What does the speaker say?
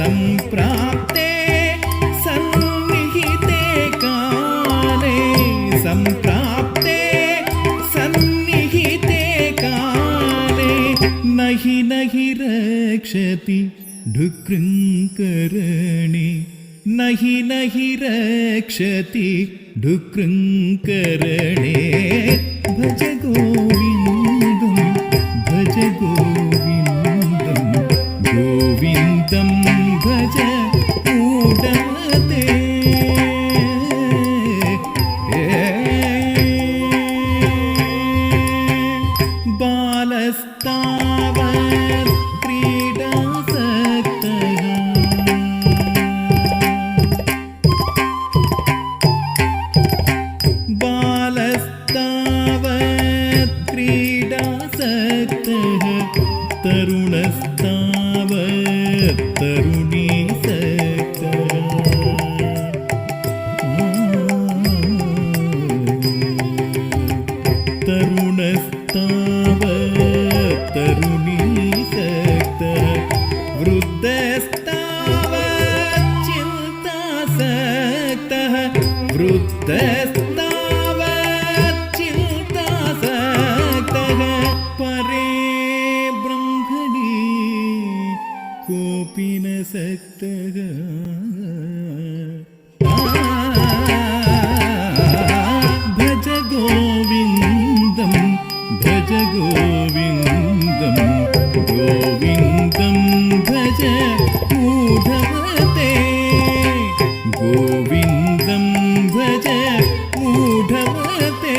सम्प्राप्ते सन्निहिते काले। सम्प्राप्ते सन्निहिते काले। नहि नहि रक्षति डुकृङ्करणे नहि नहि रक्षति डुकृङ्करणे പദം ഭജ മൂടമതേ ബാലസ്താവർ ക്രീഡാസക്ത ബാലസ്താവർ ക്രീഡാസക്ത തരുണസ്താ തരുണസ്താവ തരുണീസക്ത വൃദ്ധസ്താവ ചിന്താസക്ത വൃദ്ധ कोऽपि न सक्तः भज गोविन्दं भज गोविन्दं गोविन्दं भज ऊढवते गोविन्दं भज ऊढवते